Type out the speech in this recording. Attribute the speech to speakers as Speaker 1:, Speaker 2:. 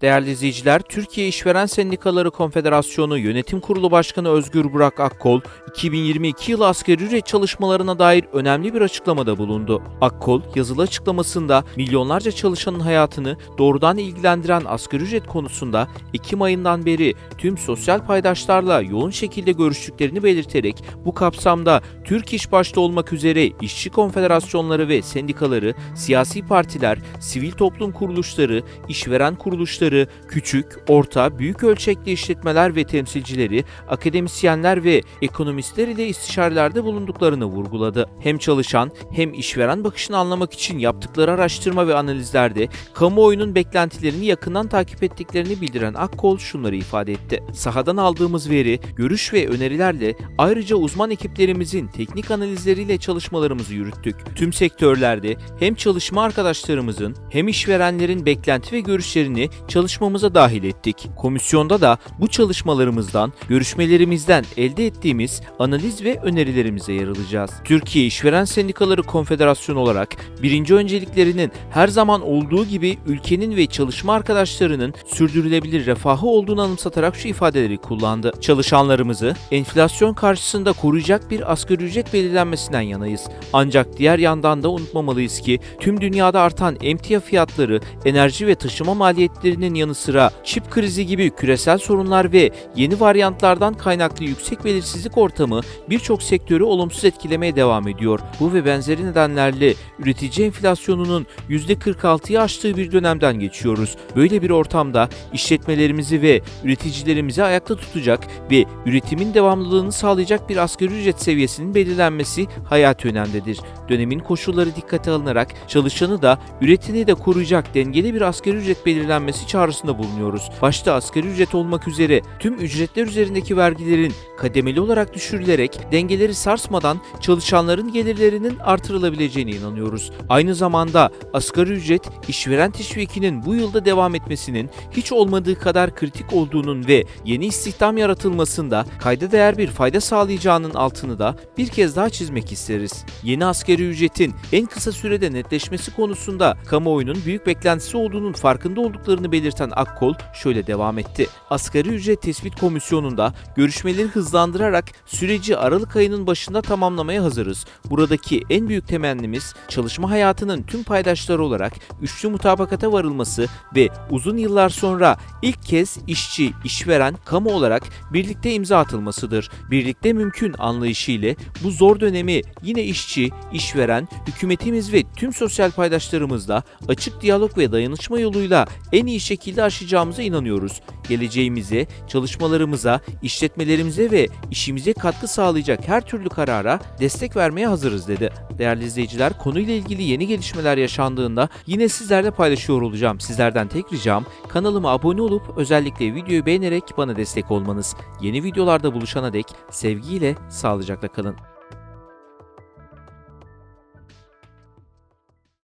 Speaker 1: Değerli izleyiciler, Türkiye İşveren Sendikaları Konfederasyonu Yönetim Kurulu Başkanı Özgür Burak Akkol, 2022 yılı asgari ücret çalışmalarına dair önemli bir açıklamada bulundu. Akkol, yazılı açıklamasında milyonlarca çalışanın hayatını doğrudan ilgilendiren asgari ücret konusunda Ekim ayından beri tüm sosyal paydaşlarla yoğun şekilde görüştüklerini belirterek bu kapsamda Türk İş başta olmak üzere işçi konfederasyonları ve sendikaları, siyasi partiler, sivil toplum kuruluşları, işveren kuruluşları, küçük, orta, büyük ölçekli işletmeler ve temsilcileri, akademisyenler ve ekonomistler ile istişarelerde bulunduklarını vurguladı. Hem çalışan hem işveren bakışını anlamak için yaptıkları araştırma ve analizlerde kamuoyunun beklentilerini yakından takip ettiklerini bildiren Akkol şunları ifade etti. Sahadan aldığımız veri, görüş ve önerilerle ayrıca uzman ekiplerimizin teknik analizleriyle çalışmalarımızı yürüttük. Tüm sektörlerde hem çalışma arkadaşlarımızın hem işverenlerin beklenti ve görüşlerini çalışmamıza dahil ettik. Komisyonda da bu çalışmalarımızdan, görüşmelerimizden elde ettiğimiz analiz ve önerilerimize yer alacağız. Türkiye İşveren Sendikaları Konfederasyonu olarak birinci önceliklerinin her zaman olduğu gibi ülkenin ve çalışma arkadaşlarının sürdürülebilir refahı olduğunu anımsatarak şu ifadeleri kullandı. Çalışanlarımızı enflasyon karşısında koruyacak bir asgari ücret belirlenmesinden yanayız. Ancak diğer yandan da unutmamalıyız ki tüm dünyada artan emtia fiyatları, enerji ve taşıma maliyetlerinin yanı sıra çip krizi gibi küresel sorunlar ve yeni varyantlardan kaynaklı yüksek belirsizlik ortamı birçok sektörü olumsuz etkilemeye devam ediyor. Bu ve benzeri nedenlerle üretici enflasyonunun %46'yı aştığı bir dönemden geçiyoruz. Böyle bir ortamda işletmelerimizi ve üreticilerimizi ayakta tutacak ve üretimin devamlılığını sağlayacak bir asgari ücret seviyesinin belirlenmesi hayati önemlidir. Dönemin koşulları dikkate alınarak çalışanı da üretini de koruyacak dengeli bir asgari ücret belirlenmesi çağrısında bulunuyoruz. Başta asgari ücret olmak üzere tüm ücretler üzerindeki vergilerin kademeli olarak düşürülerek dengeleri sarsmadan çalışanların gelirlerinin artırılabileceğine inanıyoruz. Aynı zamanda asgari ücret işveren teşvikinin bu yılda devam etmesinin hiç olmadığı kadar kritik olduğunun ve yeni istihdam yaratılmasında kayda değer bir fayda sağlayacağının altını da bir kez daha çizmek isteriz. Yeni asgari ücretin en kısa sürede netleşmesi konusunda kamuoyunun büyük beklentisi olduğunun farkında olduklarını belirten Akkol şöyle devam etti. Asgari ücret tespit komisyonunda görüşmeleri hızlandırarak süreci Aralık ayının başında tamamlamaya hazırız. Buradaki en büyük temennimiz çalışma hayatının tüm paydaşları olarak üçlü mutabakata varılması ve uzun yıllar sonra ilk kez işçi, işveren, kamu olarak birlikte imza atılmasıdır. Birlikte mümkün anlayışı ile bu zor dönemi yine işçi, işveren, hükümetimiz ve tüm sosyal paydaşlarımızla açık diyalog ve dayanışma yoluyla en iyi şekilde aşacağımıza inanıyoruz. Geleceğimize, çalışmalarımıza, işletmelerimize ve işimize katkı sağlayacak her türlü karara destek vermeye hazırız dedi. Değerli izleyiciler konuyla ilgili yeni gelişmeler yaşandığında yine sizlerle paylaşıyor olacağım. Sizlerden tek ricam kanalıma abone olup özellikle videoyu beğenerek bana destek olmanız. Yeni videolarda buluşana dek sevgiyle, sağlıcakla kalın.